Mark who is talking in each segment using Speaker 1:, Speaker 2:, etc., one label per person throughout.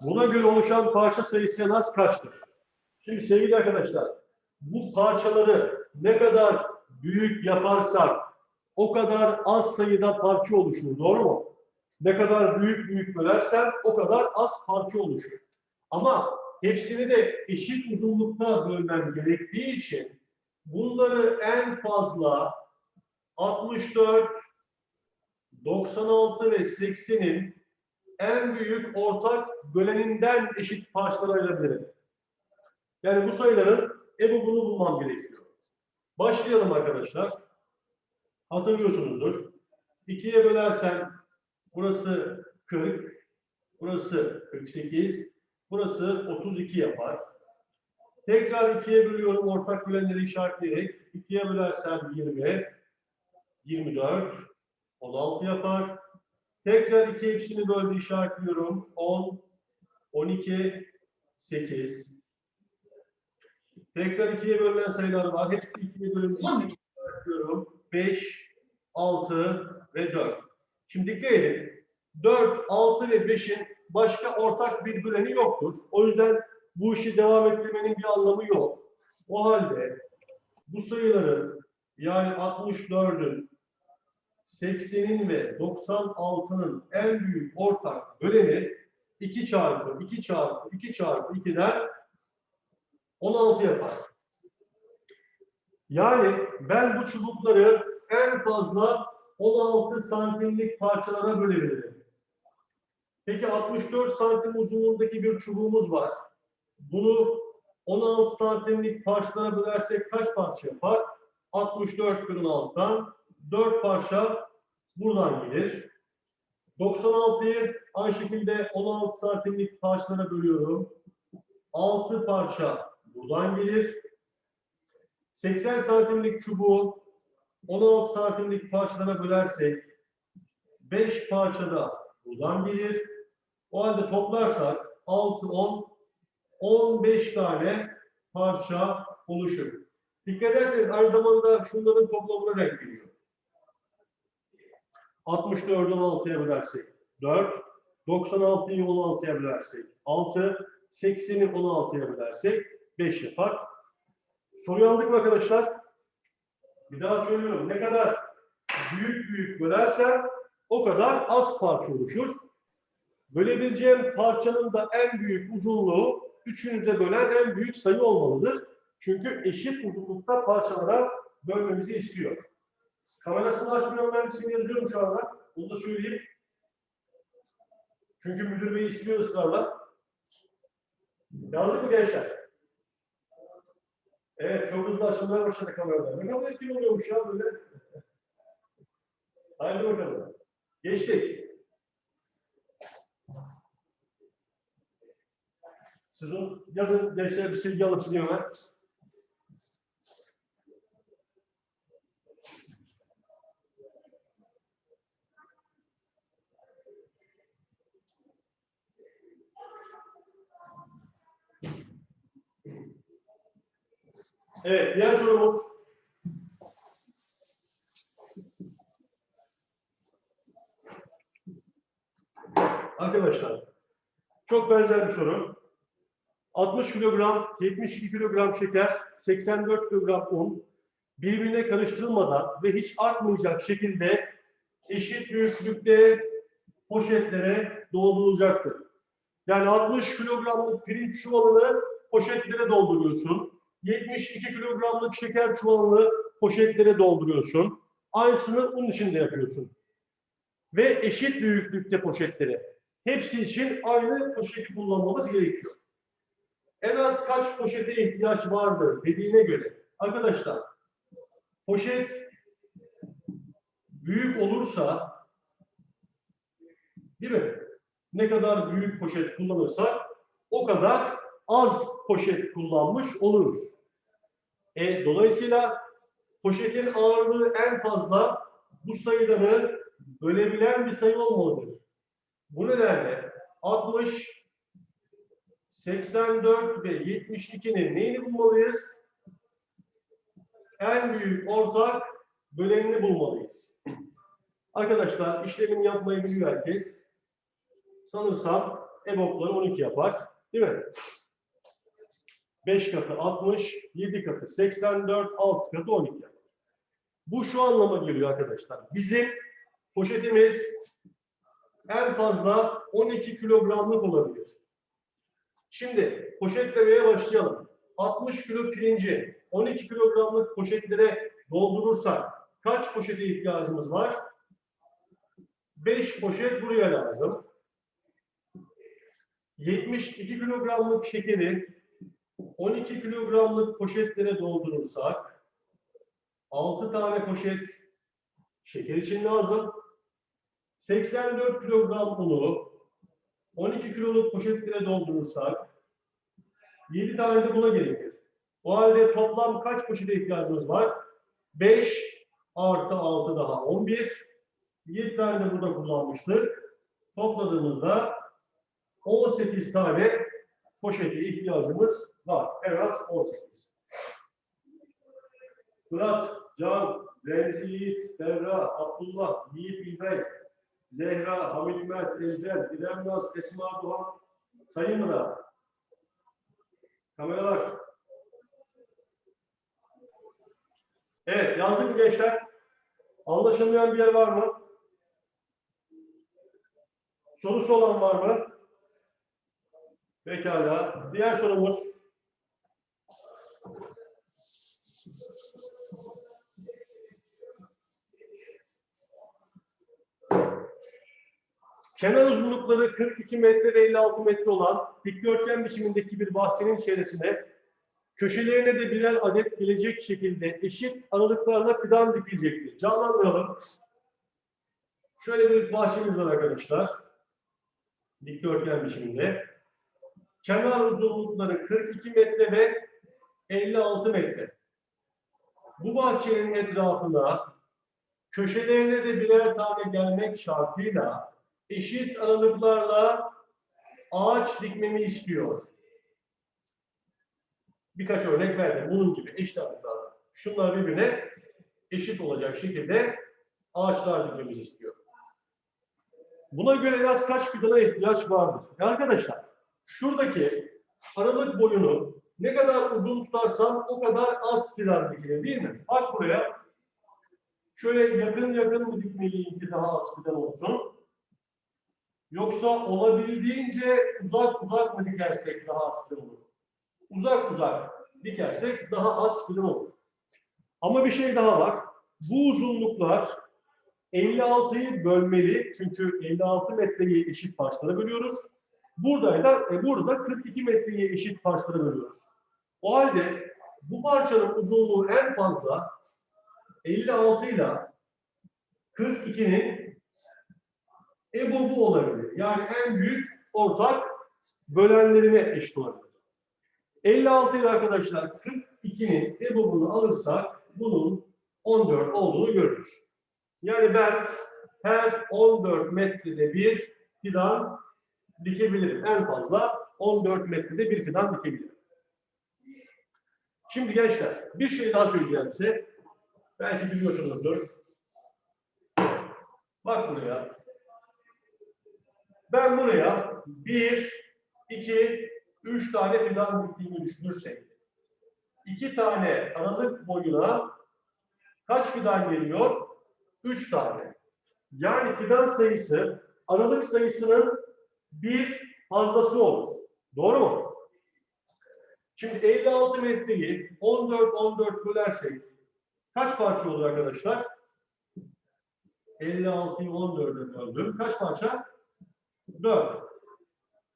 Speaker 1: Buna göre oluşan parça sayısı az kaçtır? Şimdi sevgili arkadaşlar, bu parçaları ne kadar büyük yaparsak o kadar az sayıda parça oluşur. Doğru mu? Ne kadar büyük büyük bölersen o kadar az parça oluşur. Ama hepsini de eşit uzunlukta bölmem gerektiği için bunları en fazla 64, 96 ve 80'in en büyük ortak böleninden eşit parçalara ayırabilirim. Yani bu sayıların EBOB'unu bulmam gerekiyor. Başlayalım arkadaşlar. Hatırlıyorsunuzdur. 2'ye bölersen burası 40, burası 48, burası 32 yapar. Tekrar 2'ye bölüyorum ortak bölenleri işaretleyerek. 2'ye bölersem 20, 24, 16 yapar. Tekrar 2 hepsini böldü işaretliyorum. 10, 12, 8. Tekrar 2'ye bölünen sayılar var. Hepsi 2'ye bölünmüş. işaretliyorum. 5, 6 ve 4. Şimdi dikkat edin. 4, 6 ve 5'in başka ortak bir böleni yoktur. O yüzden bu işi devam ettirmenin bir anlamı yok. O halde bu sayıların yani 64'ün 80'in ve 96'nın en büyük ortak böleni 2 çarpı 2 çarpı 2 çarpı 2'den 16 yapar. Yani ben bu çubukları en fazla 16 santimlik parçalara bölebilirim. Peki 64 santim uzunluğundaki bir çubuğumuz var. Bunu 16 santimlik parçalara bölersek kaç parça yapar? 64 bölü 6'dan 4 parça buradan gelir. 96'yı aynı şekilde 16 santimlik parçalara bölüyorum. 6 parça buradan gelir. 80 santimlik çubuğu 16 santimlik parçalara bölersek 5 parçada buradan gelir. O halde toplarsak 6, 10, 15 tane parça oluşur. Dikkat ederseniz aynı zamanda şunların toplamına denk geliyor. 64'ü 16'ya bölersek 4, 96'yı 16'ya bölersek 6, 80'i 16'ya bölersek 5 yapar. Soruyu aldık mı arkadaşlar? Bir daha söylüyorum. Ne kadar büyük büyük bölersen o kadar az parça oluşur. Bölebileceğim parçanın da en büyük uzunluğu üçünü de bölen en büyük sayı olmalıdır. Çünkü eşit uzunlukta parçalara bölmemizi istiyor. Kamerasını açmayanların ismini yazıyorum şu anda. Bunu da söyleyeyim. Çünkü müdür bey istiyor ısrarla. Yazdık mı gençler? Evet, çok hızlı açılmaya başladı kameralar. Ne kadar etkili oluyormuş ya böyle. Haydi bakalım. Geçtik. Siz o yazın gençler bir silgi alıp gidiyorlar. Evet, diğer sorumuz. Arkadaşlar, çok benzer bir soru. 60 kilogram, 72 kilogram şeker, 84 kilogram un birbirine karıştırılmadan ve hiç artmayacak şekilde eşit büyüklükte poşetlere doldurulacaktır. Yani 60 kilogramlık pirinç çuvalını poşetlere dolduruyorsun. 72 kilogramlık şeker çuvalını poşetlere dolduruyorsun. Aynısını un içinde yapıyorsun. Ve eşit büyüklükte poşetlere. Hepsi için aynı poşeti kullanmamız gerekiyor. En az kaç poşete ihtiyaç vardır dediğine göre. Arkadaşlar, poşet büyük olursa değil mi? Ne kadar büyük poşet kullanırsak o kadar az poşet kullanmış oluruz. E, dolayısıyla poşetin ağırlığı en fazla bu sayıları bölebilen bir sayı olmalıdır. Bu nedenle 60, 84 ve 72'nin neyini bulmalıyız? En büyük ortak bölenini bulmalıyız. Arkadaşlar işlemini yapmayı biliyor herkes. Sanırsam EBOB'ları 12 yapar. Değil mi? 5 katı 60, 7 katı 84, 6 katı 12 yapar. Bu şu anlama geliyor arkadaşlar. Bizim poşetimiz en fazla 12 kilogramlık olabilir. Şimdi poşetlemeye başlayalım. 60 kilo pirinci 12 kilogramlık poşetlere doldurursak kaç poşete ihtiyacımız var? 5 poşet buraya lazım. 72 kilogramlık şekeri 12 kilogramlık poşetlere doldurursak 6 tane poşet şeker için lazım. 84 kilogram unu 12 kiloluk poşetlere doldurursak 7 tane de buna gerekir. O halde toplam kaç poşete ihtiyacımız var? 5 artı 6 daha 11. 7 tane de burada kullanmıştık. Topladığımızda 18 tane poşete ihtiyacımız var. En az 18. Murat, Can, Remzi Yiğit, Berra, Abdullah, Yiğit İlbey, Zehra, Hamid Mert, Ecel, İrem Naz, Esma Doğan, sayın mı da? Kameralar. Evet, yazdık gençler? Anlaşılmayan bir yer var mı? Sorusu olan var mı? Pekala. Diğer sorumuz. Kenar uzunlukları 42 metre ve 56 metre olan dikdörtgen biçimindeki bir bahçenin çevresine köşelerine de birer adet gelecek şekilde eşit aralıklarla fidan dikilecektir. Canlandıralım. Şöyle bir bahçemiz var arkadaşlar. Dikdörtgen biçiminde. Kenar uzunlukları 42 metre ve 56 metre. Bu bahçenin etrafına köşelerine de birer tane gelmek şartıyla eşit aralıklarla ağaç dikmemi istiyor. Birkaç örnek verdim. Bunun gibi eşit aralıklarla. Şunlar birbirine eşit olacak şekilde ağaçlar dikmemizi istiyor. Buna göre en az kaç fidana ihtiyaç vardır? E arkadaşlar, şuradaki aralık boyunu ne kadar uzun tutarsam o kadar az fidan dikilir değil mi? Bak buraya. Şöyle yakın yakın mı dikmeliyim ki daha az fidan olsun? Yoksa olabildiğince uzak uzak mı dikersek daha az fidan olur? Uzak uzak dikersek daha az fidan olur. Ama bir şey daha var. Bu uzunluklar 56'yı bölmeli. Çünkü 56 metreyi eşit parçalara bölüyoruz. Burada da e, burada 42 metreyi eşit parçalara bölüyoruz. O halde bu parçanın uzunluğu en fazla 56 ile 42'nin EBOB'u olabilir. Yani en büyük ortak bölenlerine eşit olabilir. 56 ile arkadaşlar 42'nin EBOB'unu alırsak bunun 14 olduğunu görürüz. Yani ben her 14 metrede bir fidan dikebilirim. En fazla 14 metrede bir fidan dikebilirim. Şimdi gençler bir şey daha söyleyeceğim size. Belki biliyorsunuzdur. Bak buraya. Ben buraya bir, iki, üç tane fidan diktiğimi düşünürsek iki tane aralık boyuna kaç fidan geliyor? Üç tane. Yani fidan sayısı aralık sayısının bir fazlası olur. Doğru mu? Şimdi 56 metreyi 14 14 bölersek kaç parça olur arkadaşlar? 56'yı 14'e böldüm. Kaç parça? 4.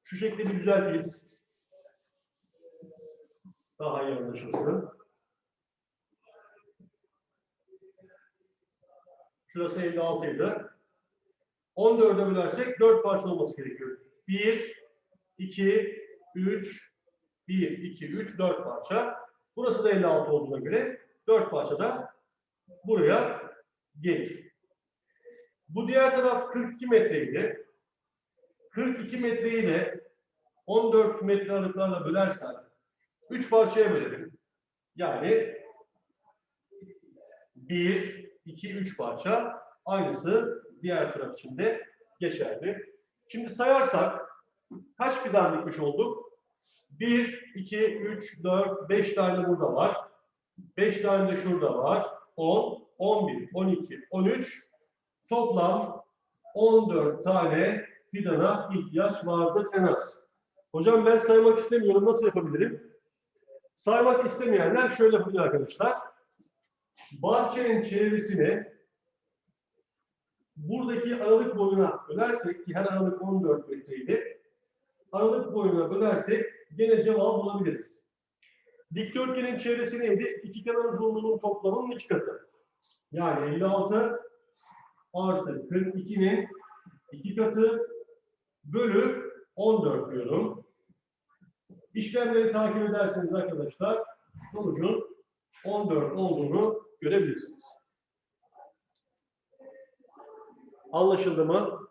Speaker 1: Şu şekilde bir düzelteyim. Daha iyi anlaşılsın. Şurası 56 idi. 14'e bölersek 4 parça olması gerekiyor. 1, 2, 3, 1, 2, 3, 4 parça. Burası da 56 olduğuna göre 4 parça da buraya gelir. Bu diğer taraf 42 metreydi. 42 metreyi de 14 metre aralıklarla bölersek 3 parçaya bölelim. Yani 1, 2, 3 parça. Aynısı diğer taraf için de geçerli. Şimdi sayarsak Kaç fidan dikmiş olduk? 1, 2, 3, 4, 5 tane burada var. 5 tane de şurada var. 10, 11, 12, 13. Toplam 14 tane fidana ihtiyaç vardır en az. Hocam ben saymak istemiyorum. Nasıl yapabilirim? Saymak istemeyenler şöyle yapıyor arkadaşlar. Bahçenin çevresini buradaki aralık boyuna bölersek ki her aralık 14 metreydi. Aralık boyuna bölersek gene cevabı bulabiliriz. Dikdörtgenin çevresi neydi? İki kenar uzunluğunun toplamının iki katı. Yani 56 artı 42'nin iki katı bölü 14 diyorum. İşlemleri takip ederseniz arkadaşlar sonucun 14 olduğunu görebilirsiniz. Anlaşıldı mı?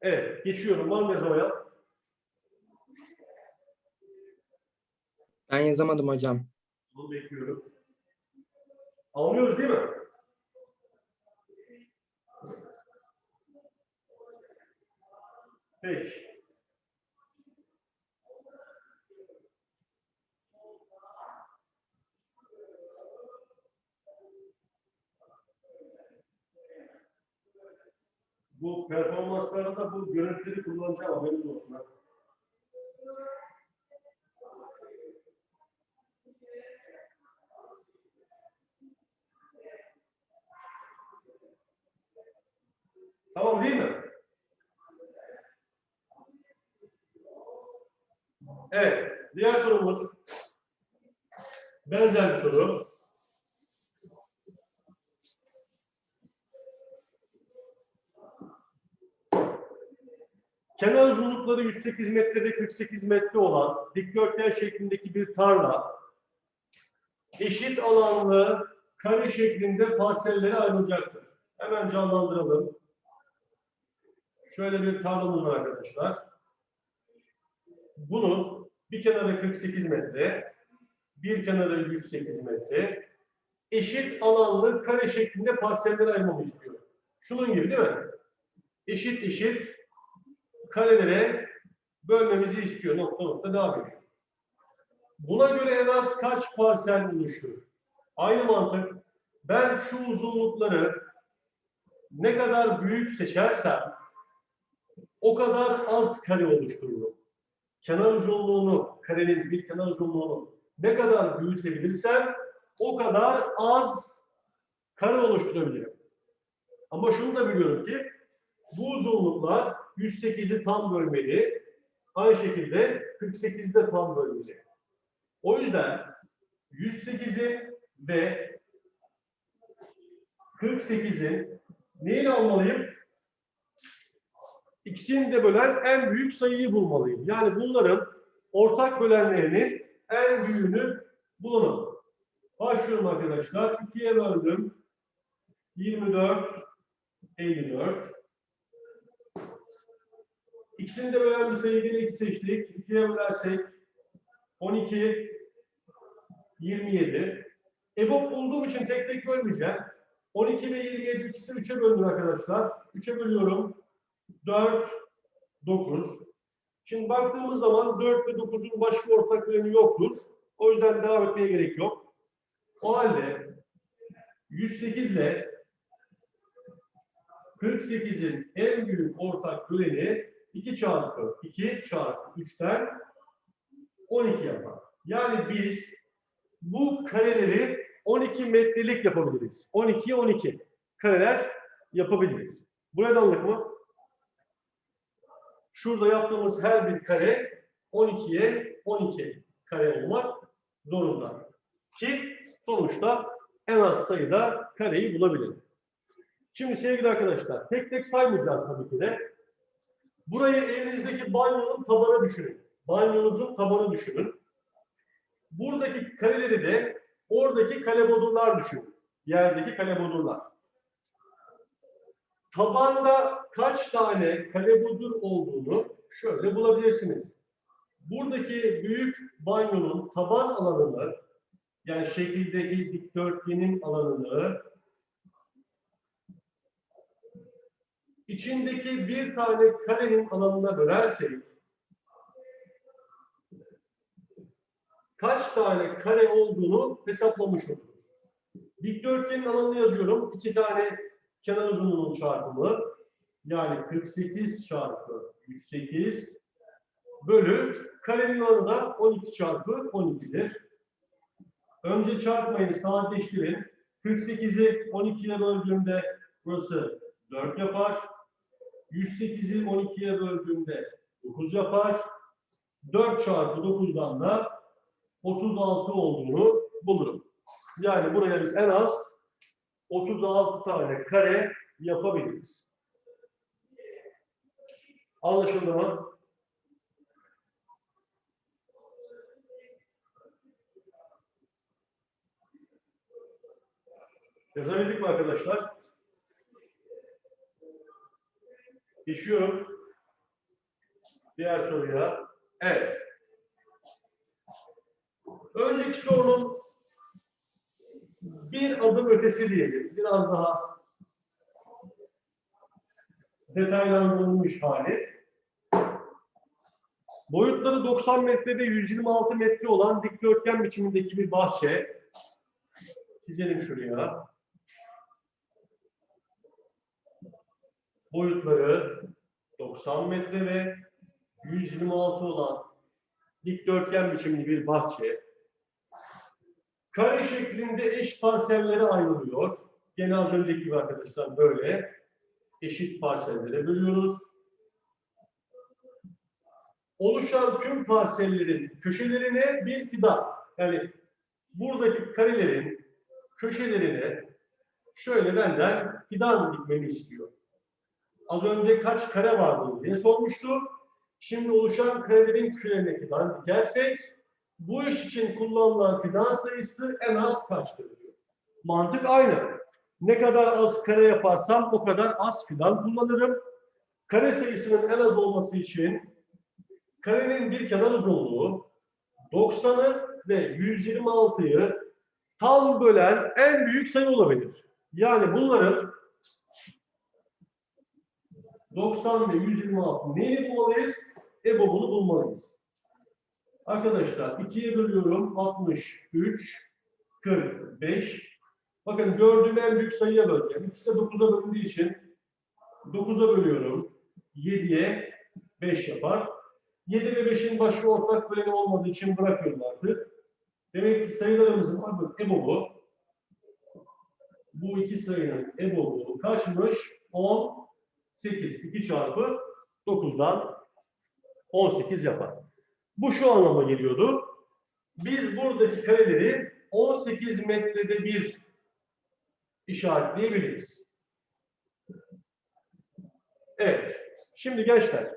Speaker 1: Evet, geçiyorum. Yazmaya?
Speaker 2: Ben yazamadım hocam.
Speaker 1: Bunu bekliyorum. Anlıyoruz değil mi? Peki. Bu performanslarda bu görüntüleri kullanacağım haberiniz olsun. ha. Tamam değil mi? Evet. Diğer sorumuz. Benzer bir soru. Kenar uzunlukları 108 metre ve 48 metre olan dikdörtgen şeklindeki bir tarla eşit alanlı kare şeklinde parsellere ayrılacaktır. Hemen canlandıralım. Şöyle bir tarlamız var arkadaşlar. Bunun bir kenarı 48 metre, bir kenarı 108 metre. Eşit alanlı kare şeklinde parsellere ayırmamı istiyor. Şunun gibi değil mi? Eşit eşit karelere bölmemizi istiyor. Nokta nokta devam ediyor. Buna göre en az kaç parsel oluşur? Aynı mantık. Ben şu uzunlukları ne kadar büyük seçersem o kadar az kare oluştururum. Kenar uzunluğunu, karenin bir kenar uzunluğunu ne kadar büyütebilirsem o kadar az kare oluşturabilirim. Ama şunu da biliyorum ki bu uzunluklar 108'i tam bölmeli, aynı şekilde 48'i de tam bölmeli. O yüzden 108'in ve 48'in neyini almalıyım? İkisini de bölen en büyük sayıyı bulmalıyım. Yani bunların ortak bölenlerinin en büyüğünü bulalım. Başlıyorum arkadaşlar. 2'ye böldüm. 24, 54. İkisini de bölen bir sayıyı yine 2 seçtik. 2'ye bölersek 12, 27. EBOB bulduğum için tek tek bölmeyeceğim. 12 ve 27 ikisini 3'e böldüm arkadaşlar. 3'e bölüyorum. 4, 9. Şimdi baktığımız zaman 4 ve 9'un başka ortak bölümü yoktur. O yüzden devam etmeye gerek yok. O halde 108 ile 48'in en büyük ortak böleni 2 çarpı 2 çarpı 3'ten 12 yapar. Yani biz bu kareleri 12 metrelik yapabiliriz. 12'ye 12 kareler yapabiliriz. Buraya anlık mı? Şurada yaptığımız her bir kare 12'ye 12 kare olmak zorunda. Ki sonuçta en az sayıda kareyi bulabilirim. Şimdi sevgili arkadaşlar tek tek saymayacağız tabii ki de. Burayı evinizdeki banyonun tabanı düşünün. Banyonuzun tabanı düşünün. Buradaki kareleri de oradaki kalebodurlar düşünün. Yerdeki kalebodurlar tabanda kaç tane kalebudur olduğunu şöyle bulabilirsiniz. Buradaki büyük banyonun taban alanını yani şekildeki dikdörtgenin alanını içindeki bir tane karenin alanına bölersek kaç tane kare olduğunu hesaplamış oluruz. Dikdörtgenin alanını yazıyorum. iki tane kenar uzunluğunun çarpımı yani 48 çarpı 108 bölü karenin alanı da 12 çarpı 12'dir. Önce çarpmayı sadeleştirin. 48'i 12 ile böldüğümde burası 4 yapar. 108'i 12'ye böldüğümde 9 yapar. 4 çarpı 9'dan da 36 olduğunu bulurum. Yani buraya biz en az 36 tane kare yapabiliriz. Anlaşıldı mı? Yazabildik mi arkadaşlar? Geçiyorum. Diğer soruya. Evet. Önceki sorunun bir adım ötesi diyelim. Biraz daha detaylandırılmış hali. Boyutları 90 metre ve 126 metre olan dikdörtgen biçimindeki bir bahçe. Çizelim şuraya. Boyutları 90 metre ve 126 olan dikdörtgen biçimli bir bahçe. Kare şeklinde eş parsellere ayrılıyor. Gene az önceki gibi arkadaşlar böyle eşit parsellere bölüyoruz. Oluşan tüm parsellerin köşelerine bir fidan. Yani buradaki karelerin köşelerine şöyle benden fidan dikmemi istiyor. Az önce kaç kare vardı diye sormuştu. Şimdi oluşan karelerin köşelerine fidan dikersek bu iş için kullanılan fidan sayısı en az kaçtır diyor. Mantık aynı. Ne kadar az kare yaparsam o kadar az fidan kullanırım. Kare sayısının en az olması için karenin bir kenar uzunluğu 90'ı ve 126'yı tam bölen en büyük sayı olabilir. Yani bunların 90 ve 126 neyini bulmalıyız? EBOB'unu bulmalıyız. Arkadaşlar 2'ye bölüyorum 63, 45. Bakın gördüğüm en büyük sayıya böleceğim. İkisi de 9'a bölündüğü için 9'a bölüyorum. 7'ye 5 yapar. 7 ve 5'in başka ortak böleni olmadığı için bırakıyorum artık. Demek ki sayılarımızın adı EBOB'u. Bu iki sayının EBOB'u kaçmış? 18. 2 çarpı 9'dan 18 yapar. Bu şu anlama geliyordu. Biz buradaki kareleri 18 metrede bir işaretleyebiliriz. Evet. Şimdi gençler.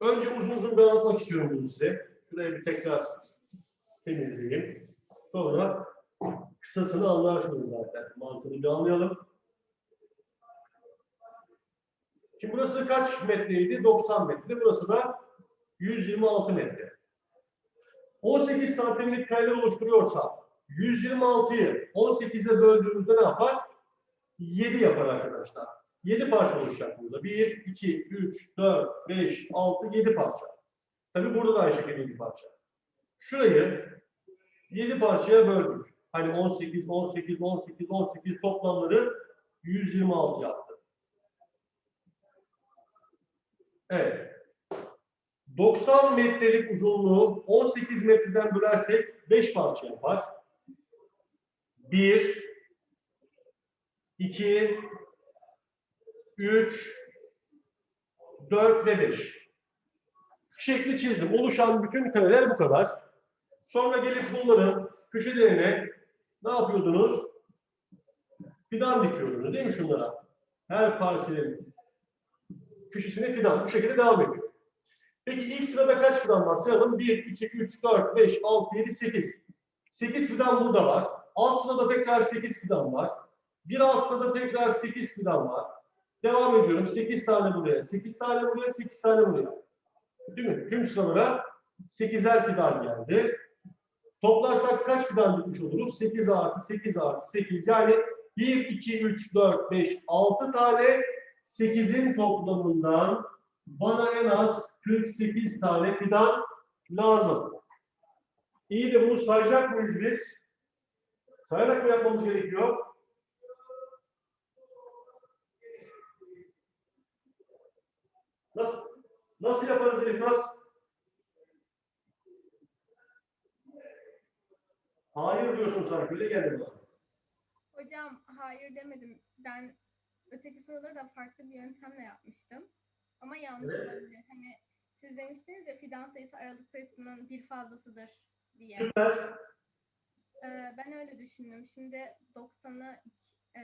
Speaker 1: Önce uzun uzun bir anlatmak istiyorum bunu size. Şurayı bir tekrar temizleyeyim. Sonra kısasını anlarsınız zaten. Mantığını bir anlayalım. Şimdi burası kaç metreydi? 90 metre. Burası da 126 metre. 18 santimlik kareler oluşturuyorsa 126'yı 18'e böldüğümüzde ne yapar? 7 yapar arkadaşlar. 7 parça oluşacak burada. 1, 2, 3, 4, 5, 6, 7 parça. Tabi burada da aynı şekilde 7 parça. Şurayı 7 parçaya böldük. Hani 18, 18, 18, 18 toplamları 126 yaptı. Evet. 90 metrelik uzunluğu 18 metreden bölersek 5 parça yapar. 1 2 3 4 ve 5. Şekli çizdim. Oluşan bütün kareler bu kadar. Sonra gelip bunların köşelerine ne yapıyordunuz? Fidan dikiyordunuz değil mi şunlara? Her parselin köşesine fidan. Bu şekilde devam ediyor. Peki ilk sırada kaç fidan var? Sayalım. 1, 2, 3, 4, 5, 6, 7, 8. 8 fidan burada var. Alt sırada tekrar 8 fidan var. Bir alt sırada tekrar 8 fidan var. Devam ediyorum. 8 tane buraya, 8 tane buraya, 8 tane buraya. Değil mi? Tüm sıralara 8'er fidan geldi. Toplarsak kaç fidan bitmiş oluruz? 8 artı 8 artı 8 yani 1, 2, 3, 4, 5, 6 tane 8'in toplamından bana en az 48 tane fidan lazım. İyi de bunu sayacak mıyız biz? Sayarak mı yapmamız gerekiyor? Nasıl, nasıl yaparız Elif? Hayır diyorsun sanki, öyle geldi bana.
Speaker 2: Hocam hayır demedim. Ben öteki soruları da farklı bir yöntemle yapmıştım. Ama yanlış
Speaker 1: Evet.
Speaker 2: olabilir. Hani siz demiştiniz ya fidan sayısı aralık sayısının bir fazlasıdır diye.
Speaker 1: Süper.
Speaker 2: Ee, ben öyle düşündüm. Şimdi 90'ı e,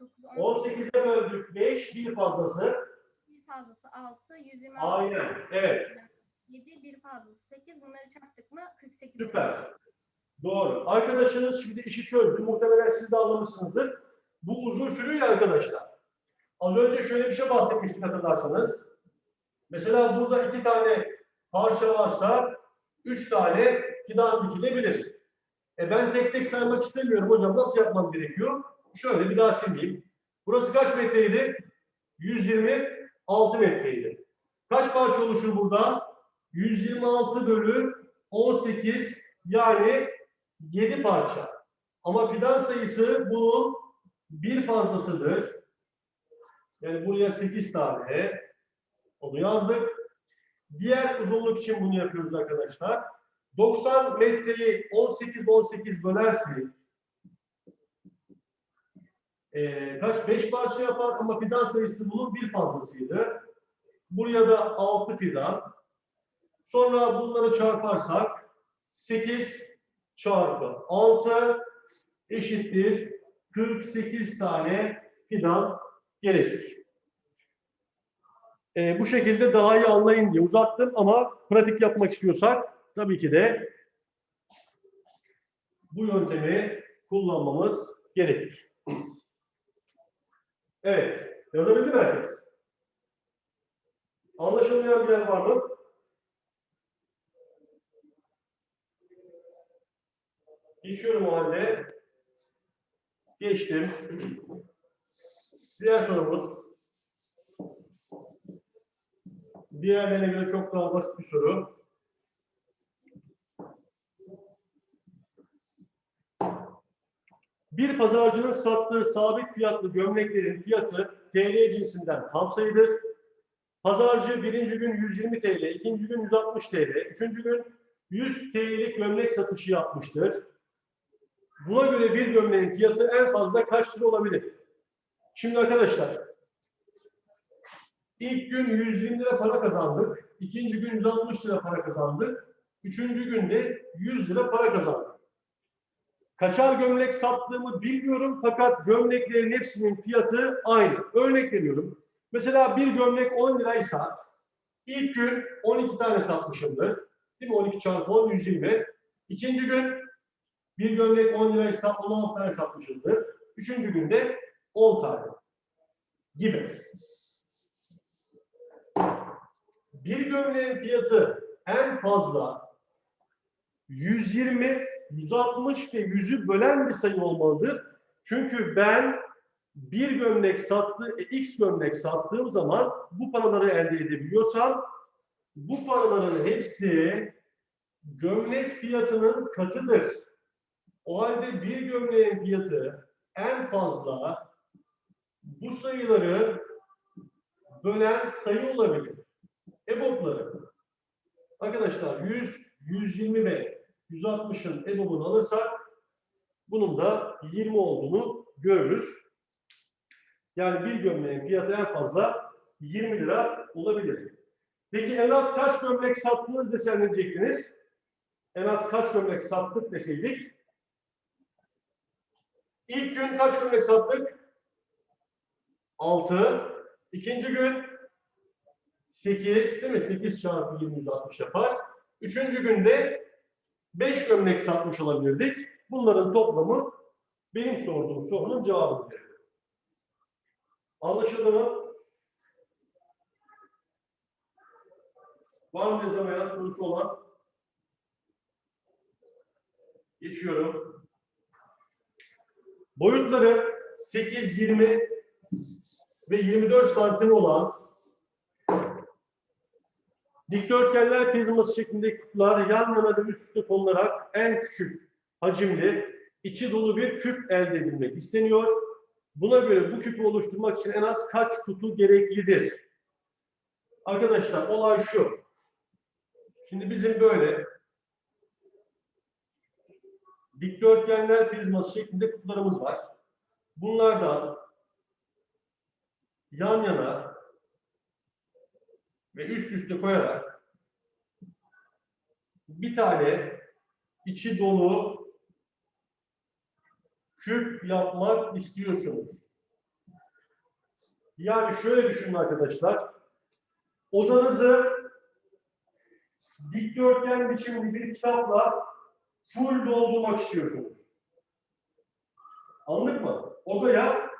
Speaker 2: 9,
Speaker 1: 18'e böldük 5, bir fazlası.
Speaker 2: bir fazlası 6, 126,
Speaker 1: Aynen, evet.
Speaker 2: 7, bir fazlası 8. Bunları çarptık mı 48
Speaker 1: Süper. Doğru. Arkadaşınız şimdi işi çözdü. Muhtemelen siz de anlamışsınızdır. Bu uzun sürüyor arkadaşlar. Az önce şöyle bir şey bahsetmiştik hatırlarsanız. Mesela burada iki tane parça varsa üç tane fidan dikilebilir. E ben tek tek saymak istemiyorum hocam. Nasıl yapmam gerekiyor? Şöyle bir daha sileyim. Burası kaç metreydi? 126 metreydi. Kaç parça oluşur burada? 126 bölü 18 yani 7 parça. Ama fidan sayısı bunun bir fazlasıdır. Yani buraya 8 tane. Onu yazdık. Diğer uzunluk için bunu yapıyoruz arkadaşlar. 90 metreyi 18 18 bölersek eee, kaç? 5 parça yapar ama fidan sayısı bunun bir fazlasıydı. Buraya da 6 fidan. Sonra bunları çarparsak 8 çarpı 6 eşittir 48 tane fidan gerekir. Ee, bu şekilde daha iyi anlayın diye uzattım ama pratik yapmak istiyorsak tabii ki de bu yöntemi kullanmamız gerekir. Evet, yazabildi mi herkes? Anlaşılmayan bir yer var mı? Geçiyorum o halde. Geçtim. Diğer sorumuz. Diğerlerine göre çok daha basit bir soru. Bir pazarcının sattığı sabit fiyatlı gömleklerin fiyatı TL cinsinden tam sayıdır. Pazarcı birinci gün 120 TL, ikinci gün 160 TL, üçüncü gün 100 TL'lik gömlek satışı yapmıştır. Buna göre bir gömleğin fiyatı en fazla kaç lira olabilir? Şimdi arkadaşlar, ilk gün 120 lira para kazandık, ikinci gün 160 lira para kazandık, üçüncü günde 100 lira para kazandık. Kaçar gömlek sattığımı bilmiyorum fakat gömleklerin hepsinin fiyatı aynı. Örnek veriyorum. Mesela bir gömlek 10 liraysa ilk gün 12 tane satmışımdır. Değil mi? 12 çarpı 10 120. İkinci gün bir gömlek 10 liraysa 16 tane satmışızdır. Üçüncü günde 10 tane gibi. Bir gömleğin fiyatı en fazla 120, 160 ve 100'ü bölen bir sayı olmalıdır. Çünkü ben bir gömlek sattı, e, x gömlek sattığım zaman bu paraları elde edebiliyorsam bu paraların hepsi gömlek fiyatının katıdır. O halde bir gömleğin fiyatı en fazla bu sayıları bölen sayı olabilir. EBOB'ları. Arkadaşlar 100, 120 ve 160'ın EBOB'unu alırsak bunun da 20 olduğunu görürüz. Yani bir gömleğin fiyatı en fazla 20 lira olabilir. Peki en az kaç gömlek sattınız desem ne diyecektiniz? En az kaç gömlek sattık deseydik İlk gün kaç gömlek sattık? 6. İkinci gün 8 değil mi? 8 çarpı 20 160 yapar. Üçüncü günde 5 gömlek satmış olabilirdik. Bunların toplamı benim sorduğum sorunun cevabı verir. Anlaşıldı mı? Var mı yazamayan sorusu olan? Geçiyorum. Boyutları 8, 20 ve 24 santim olan dikdörtgenler prizması şeklindeki kutular yan yana ve üst üste konularak en küçük hacimli içi dolu bir küp elde edilmek isteniyor. Buna göre bu küpü oluşturmak için en az kaç kutu gereklidir? Arkadaşlar olay şu. Şimdi bizim böyle dikdörtgenler prizması şeklinde kutularımız var. Bunlardan yan yana ve üst üste koyarak bir tane içi dolu küp yapmak istiyorsunuz. Yani şöyle düşünün arkadaşlar. Odanızı dikdörtgen biçimli bir kitapla full doldurmak istiyorsunuz. Anladık mı? Odaya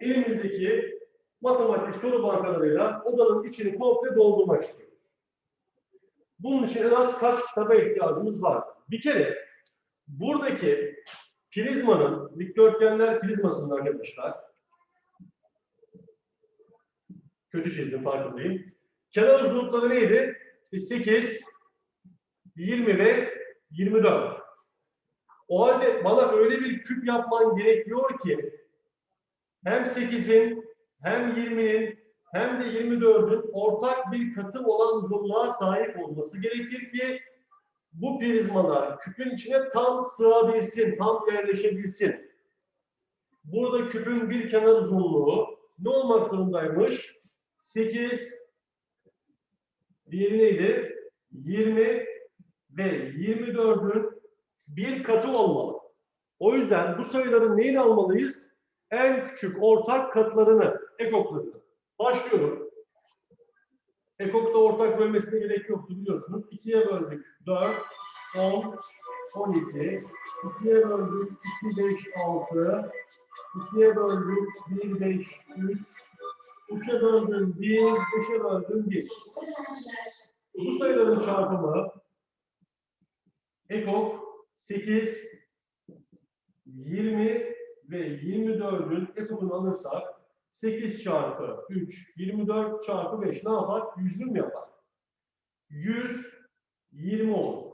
Speaker 1: elimizdeki matematik soru bankalarıyla odanın içini komple doldurmak istiyoruz. Bunun için en az kaç kitaba ihtiyacımız var? Bir kere buradaki prizmanın, dikdörtgenler prizmasının arkadaşlar kötü çizdim farkındayım. Kenar uzunlukları neydi? İşte 8, 20 ve 24. O halde bana öyle bir küp yapman gerekiyor ki hem 8'in hem 20'nin hem de 24'ün ortak bir katı olan uzunluğa sahip olması gerekir ki bu prizmalar küpün içine tam sığabilsin, tam yerleşebilsin. Burada küpün bir kenar uzunluğu ne olmak zorundaymış? 8, diğeri neydi? 20 ve 24'ün bir katı olmalı. O yüzden bu sayıların neyini almalıyız? En küçük ortak katlarını, ekoklarını. Başlıyorum. Ekokta ortak bölmesine gerek yoktu biliyorsunuz. 2'ye böldük 4, 10, 12. 2'ye böldük 2, 5, 6. 2'ye böldük 1, 5, 3. 3'e böldüm 1, 5'e böldüm 1. Bu sayıların çarpımı ekok 8, 20 ve 24'ün ekokunu alırsak 8 çarpı 3, 24 çarpı 5 ne yapar? 120 yapar. 120 olur.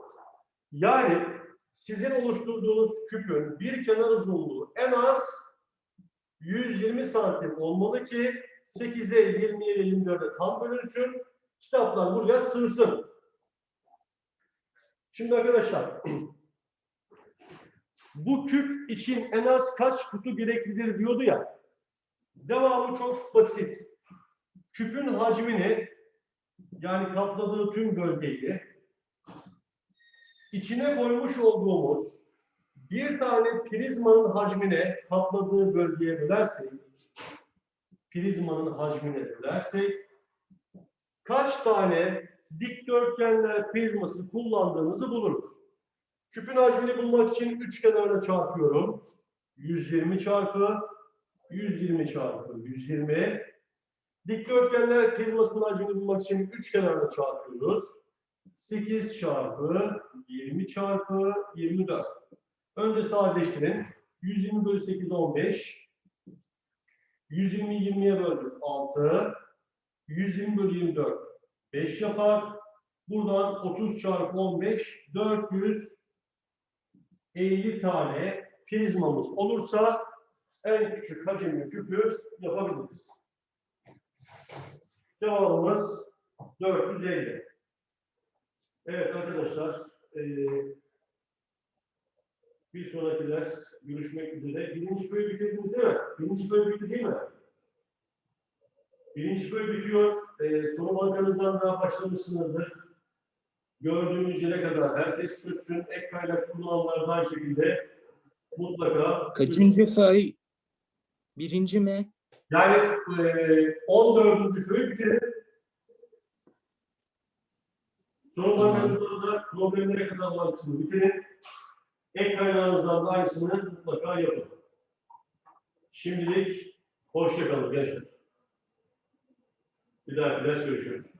Speaker 1: Yani sizin oluşturduğunuz küpün bir kenar uzunluğu en az 120 santim olmalı ki 8'e, 20'ye ve 24'e tam bölünsün. Kitaplar buraya sığsın. Şimdi arkadaşlar bu küp için en az kaç kutu gereklidir diyordu ya. Devamı çok basit. Küpün hacmini yani kapladığı tüm bölgeyi içine koymuş olduğumuz bir tane prizmanın hacmine kapladığı bölgeye bölersek prizmanın hacmine bölersek kaç tane dikdörtgenler prizması kullandığımızı buluruz. Küpün hacmini bulmak için üç kenarına çarpıyorum. 120 çarpı 120 çarpı 120. Dikdörtgenler prizmasının hacmini bulmak için üç kenarına çarpıyoruz. 8 çarpı 20 çarpı 24. Önce sadeleştirin. 120 bölü 8 15. 120 20'ye böldük 6. 120 bölü 24 5 yapar. Buradan 30 çarpı 15 450 tane prizmamız olursa en küçük hacimli küpü yapabiliriz. Cevabımız 450. Evet arkadaşlar eee, bir sonraki ders görüşmek üzere. Birinci bölümü bitirdiniz değil mi? Birinci bölüm bitti değil mi? Birinci bölüm bitiyor. Ee, soru bankanızdan daha başlamışsınızdır. Gördüğünüz yere kadar herkes çözsün. Ek kaynak kullananlar da aynı şekilde mutlaka.
Speaker 3: Kaçıncı fay? Birinci mi?
Speaker 1: Yani e, 14. köyü bitirin. Soru
Speaker 3: Tamam.
Speaker 1: bankanızdan da problemlere kadar olan kısmı bitirin. Ek kaynağınızdan da aynısını mutlaka yapın. Şimdilik hoşça kalın gençler. Bir dahaki ders görüşürüz.